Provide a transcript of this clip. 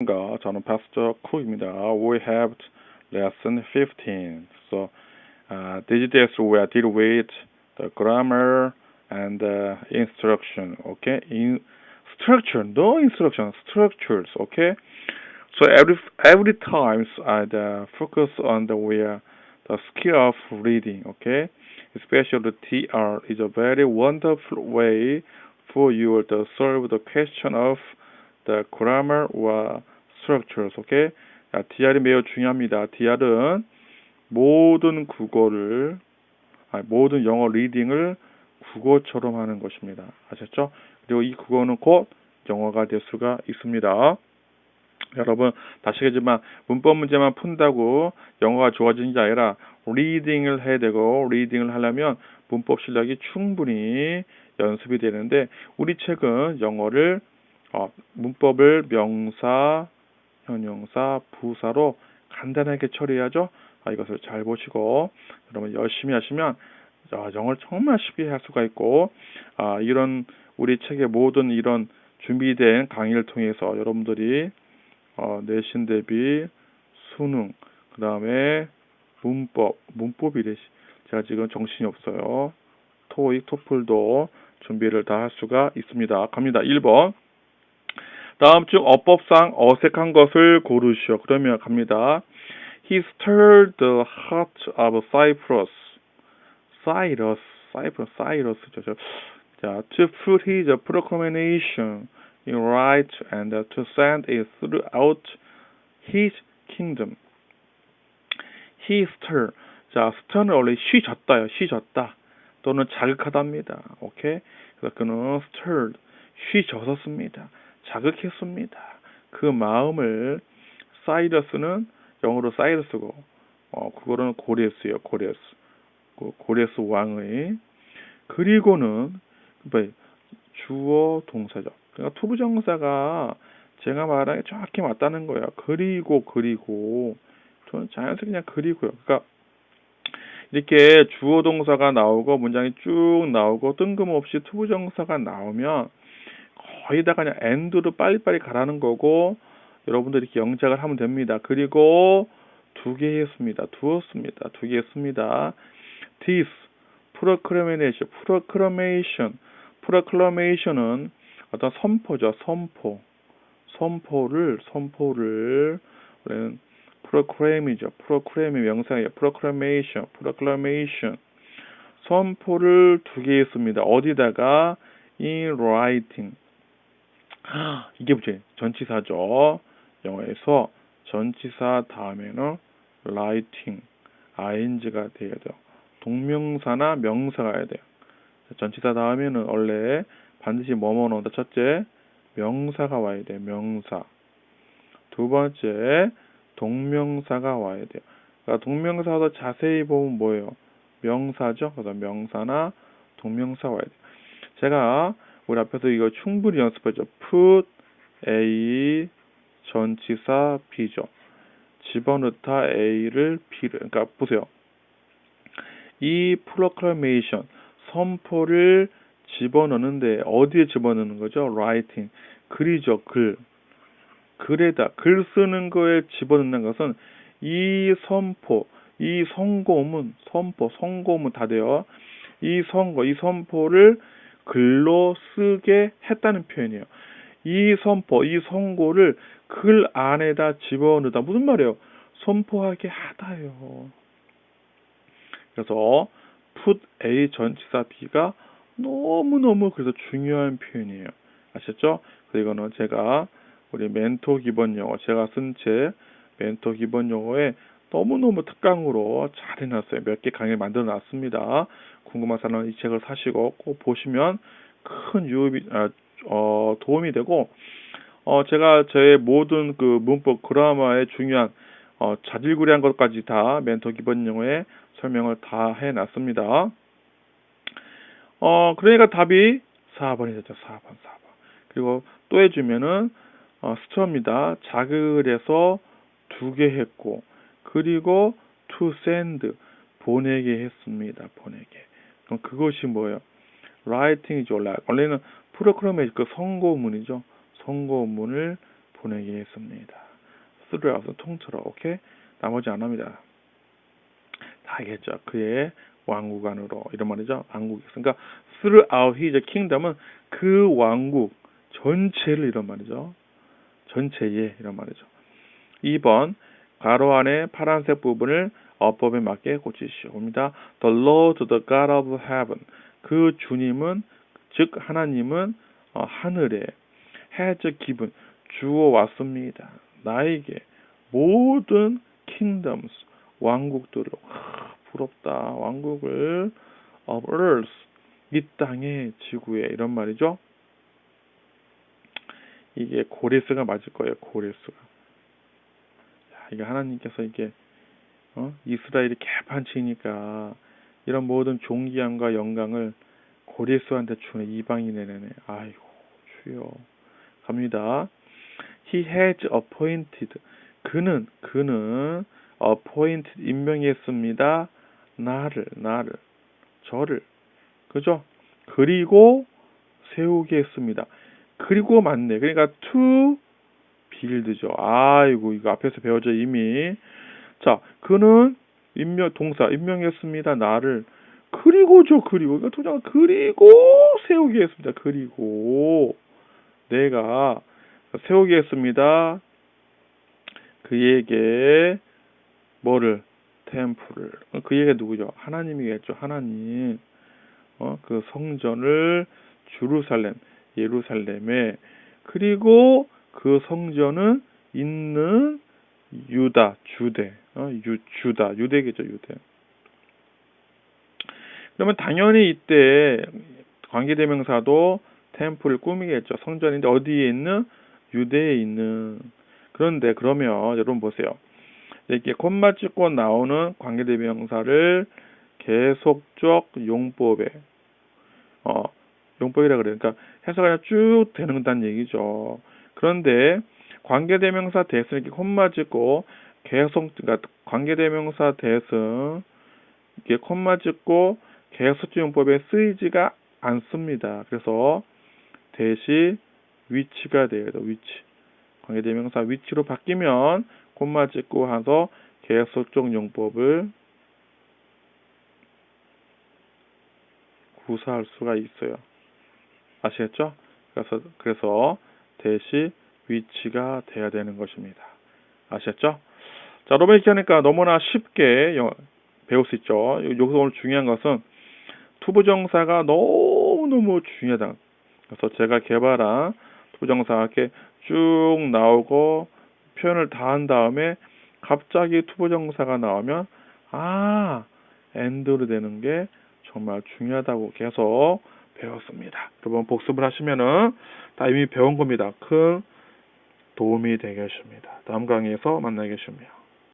안녕하십니까. 저는 Pastor Cook입니다. We have lesson 15. So, uh, these days we are deal with the grammar and uh, instruction. Okay, in structure, no instruction, structures. Okay. So every every times I uh, focus on the where the skill of reading. Okay, especially the TR is a very wonderful way for you to solve the question of the grammar or structures. Okay. 자, DR이 매우 중요합니다. DR은 모든 국어를 아니, 모든 영어 리딩을 국어처럼 하는 것입니다. 아셨죠? 그리고 이 국어는 곧 영어가 될 수가 있습니다. 여러분 다시 하지만 문법 문제만 푼다고 영어가 좋아지는 게 아니라 리딩을 해야 되고 리딩을 하려면 문법 실력이 충분히 연습이 되는데 우리 책은 영어를 어, 문법을 명사, 형용사, 부사로 간단하게 처리하죠. 아, 이것을 잘 보시고 여러분 열심히 하시면 아, 영어를 정말 쉽게 할 수가 있고 아, 이런 우리 책의 모든 이런 준비된 강의를 통해서 여러분들이 어, 내신 대비 수능 그 다음에 문법 문법이래 제가 지금 정신이 없어요. 토익 토플도 준비를 다 할 수가 있습니다. 갑니다. 1번 다음 중 어법상 어색한 것을 고르시오 그러면 갑니다 He stirred the heart of Cyprus Cyrus Cyprus Cyrus죠 저. 자, to put his proclamation in right and to send it throughout his kingdom. He stir. 자, stir는 원래 쉬졌다요. 쉬졌다. 또는 자극하답니다. 오케이? 그래서 그는 stirred. 쉬졌었습니다. 자극했습니다. 그 마음을 사이러스는 영어로 사이러스고 어, 그거는 고레스예요. 고레스. 그 고레스 왕의 그리고는 뭐 주어 동사죠. 그러니까 투부정사가 제가 말하는 게 정확히 맞다는 거예요. 그리고 그리고 저는 자연스럽게 그냥 그리고요. 그러니까 이렇게 주어 동사가 나오고 문장이 쭉 나오고 뜬금없이 투부정사가 나오면 거의 다 그냥 엔드로 빨리빨리 가라는 거고 여러분들이 이렇게 영작을 하면 됩니다. 그리고 두 개 했습니다. 두었습니다. 두 개 했습니다. this proclamation, proclamation, proclamation은 어떤 선포죠. 선포. 선포를 선포를 우리는 proclaim이죠. proclaim이 명사예요. proclamation, proclamation. 선포를 두 개 했습니다. 어디다가 in writing. 이게 뭐지? 전치사죠. 영어에서 전치사 다음에는 writing, ing가 돼야 돼요. 동명사나 명사가 해야 돼요. 전치사 다음에는 원래 반드시 뭐뭐 나온다. 첫째, 명사가 와야 돼. 명사. 두 번째, 동명사가 와야 돼요. 그러니까 동명사도 자세히 보면 뭐예요? 명사죠. 그래서 명사나 동명사 와야 돼요. 제가 우리 앞에서 이거 충분히 연습했죠. put A 전치사 B죠. 집어넣다 A를 B를 그러니까 보세요. 이 proclamation 선포를 집어넣는데 어디에 집어넣는 거죠? writing 글이죠 글 글에다 글 쓰는 거에 집어넣는 것은 이 선포 이 선고문 선포 선고문 다 돼요 이 선거 이 선포를 글로 쓰게 했다는 표현이에요 이 선포 이 선고를 글 안에다 집어넣다 무슨 말이에요 선포하게 하다요 그래서 put A 전치사 B가 너무너무 그래서 중요한 표현이에요. 아셨죠? 그리고는 제가 우리 멘토 기본 영어 제가 쓴책 멘토 기본 영어에 너무너무 특강으로 잘 해놨어요. 몇 개 강의 만들어 놨습니다. 궁금한 사람은 이 책을 사시고 꼭 보시면 큰 유업이 아, 어, 도움이 되고 어, 제가 제 모든 그 문법 그라마의 중요한 어, 자질구레한 것까지 다 멘토 기본 영어에 설명을 다 해놨습니다. 어, 그러니까 답이 4번이 되죠. 4번, 4번. 그리고 또 해주면은, 어, 스토어입니다. 자극을 해서 두 개 했고, 그리고 to send, 보내게 했습니다. 보내게. 그럼 그것이 뭐예요? writing이죠. 원래는 프로그램의 그 선고문이죠. 선고문을 보내게 했습니다. throughout 통틀어 오케이 나머지 안 합니다. 다 알겠죠. 그의 왕국 안으로 이런 말이죠. 왕국이 그러니까 throughout his kingdom은 그 왕국 전체를 이런 말이죠. 전체에 이런 말이죠. 2번 가로 안에 파란색 부분을 어법에 맞게 고치시옵니다. The Lord, the God of heaven. 그 주님은 즉 하나님은 어, 하늘에 has given 주어 왔습니다. 나에게 모든 kingdoms 왕국들을 하, 부럽다 왕국을 of earth 이 땅에 지구에 이런 말이죠. 이게 고레스가 맞을 거예요. 고레스가. 자, 이게 하나님께서 이게 어? 이스라엘이 개판치니까 이런 모든 존귀함과 영광을 고레스한테 주는 이방인에네네. 아이고 주여 갑니다. He has appointed 그는 그는 appointed 임명했습니다. 나를 나를 저를 그죠? 그리고 세우게 했습니다. 그리고 맞네. 그러니까 to build죠. 아이고 이거 앞에서 배워져 이미. 자, 그는 임명 동사 임명했습니다. 나를 그리고죠. 그리고 이거 도장 그리고 세우게 했습니다. 그리고 내가 세우게 했습니다. 그에게 뭐를 템플을 그에게 누구죠? 하나님이겠죠. 하나님. 어, 그 성전을 주루살렘 예루살렘에 그리고 그 성전은 있는 유다 주대. 어, 유, 주다. 유대겠죠 유대. 그러면 당연히 이때 관계대명사도 템플을 꾸미겠죠. 성전인데 어디에 있는? 유대에 있는. 그런데 그러면 여러분 보세요. 이렇게 콤마 찍고 나오는 관계대명사를 계속적 용법에 어 용법이라. 그러니까 해석이 쭉 되는다는 얘기죠. 그런데 관계대명사 대승 이렇게 콤마 찍고 계속 그러니까 관계대명사 대승 이게 콤마 찍고 계속적 용법에 쓰이지가 않습니다. 그래서 대시 위치가 돼요. 위치. 관계대명사 위치로 바뀌면 콤마 찍고 해서 계속적 용법을 구사할 수가 있어요. 아시겠죠? 그래서 그래서 대시 위치가 돼야 되는 것입니다. 아시겠죠? 자, 로맨 하니까 너무나 쉽게 영- 배울 수 있죠. 여기서 오늘 중요한 것은 투부정사가 너무너무 중요하다. 그래서 제가 개발한 투부정사가 이렇게 쭉 나오고 표현을 다 한 다음에 갑자기 투부정사가 나오면 아, 엔드로 되는 게 정말 중요하다고 계속 배웠습니다. 여러분 복습을 하시면은 다 이미 배운 겁니다. 큰 도움이 되겠습니다. 다음 강의에서 만나겠습니다.